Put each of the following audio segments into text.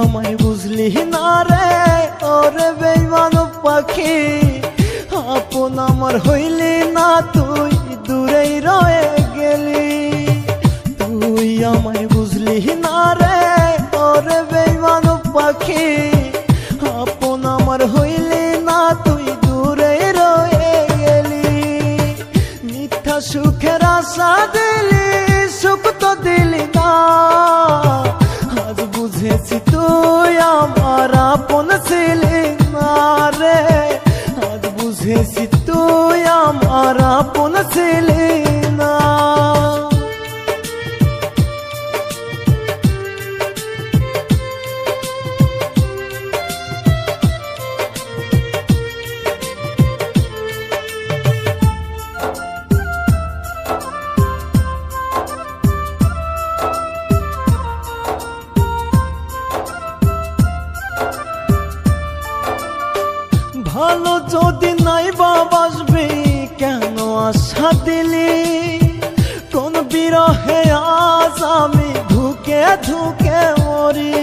আমায় বুঝলি না রে? ওরে বেইমান পাখি, আপন আমার হইলি না, তুই দূরেই রয়ে গেলি। তুই আমায় বুঝলি না রে? ওরে বেইমান পাখি, আপন আমার হইলি না, তুই দূরেই রয়ে গেলি। মিথ্যা সুখের আশা দিলি, সুখ তো দিলি না। বুঝেছি তুই আমার আপন ছেলে না রে। আজ বুঝেছি তুই আমার আপন ছিলি দিলি। কোন বিরহে আজ আমি ধুকে ধুকে মরি।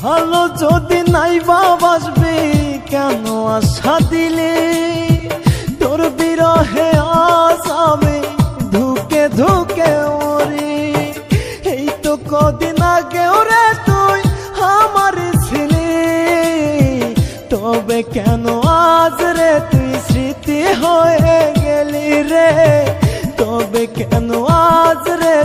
ভালো যদি নাই বাসবি কেন আশা দিলি? কেন আজ রে তুই স্মৃতি হয়ে গেলি রে? তবে কেন আজ রে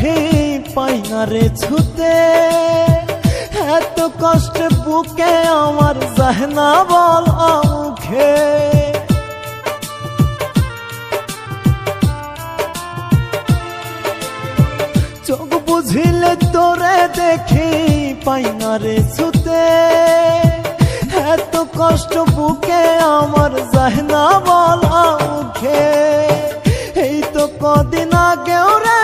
দেখি পাই না রে ছুতে। এত কষ্ট বুকে আমার জাহনা বল মুখে চোখ বুঝিলে তোরে দেখি পাই না রে ছুতে। এত কষ্ট বুকে আমার জাহনা বল মুখে এই তো কদিন আগেও রে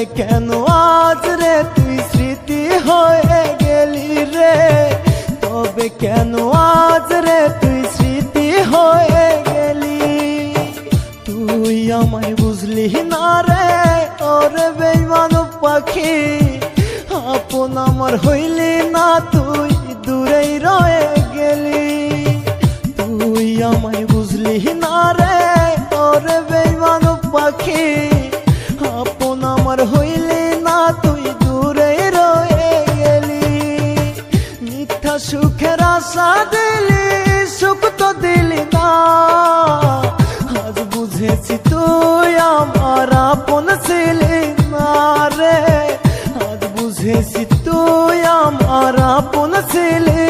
তবে কেন আজ রে তুই স্মৃতি হয়ে গেলি রে? তবে কেন আজ রে তুই স্মৃতি হয়ে গেলি? তুই আমায় বুঝলি না রে? ওরে বেইমান পাখি, আপন আমার হইলি না, তুই দূরেই রয়ে গেলি। তুই আমায় বুঝলি না রে? ওরে বেইমান পাখি আমার হইলি না তুই দূরে রয়ে গেলি। মিথ্যা সুখের আশা দিলি, সুখ তো দিলি না। আজ বুঝেছি তুই আমার আপন ছিলি না রে। আজ বুঝেছি তুই আমার আপন ছিলি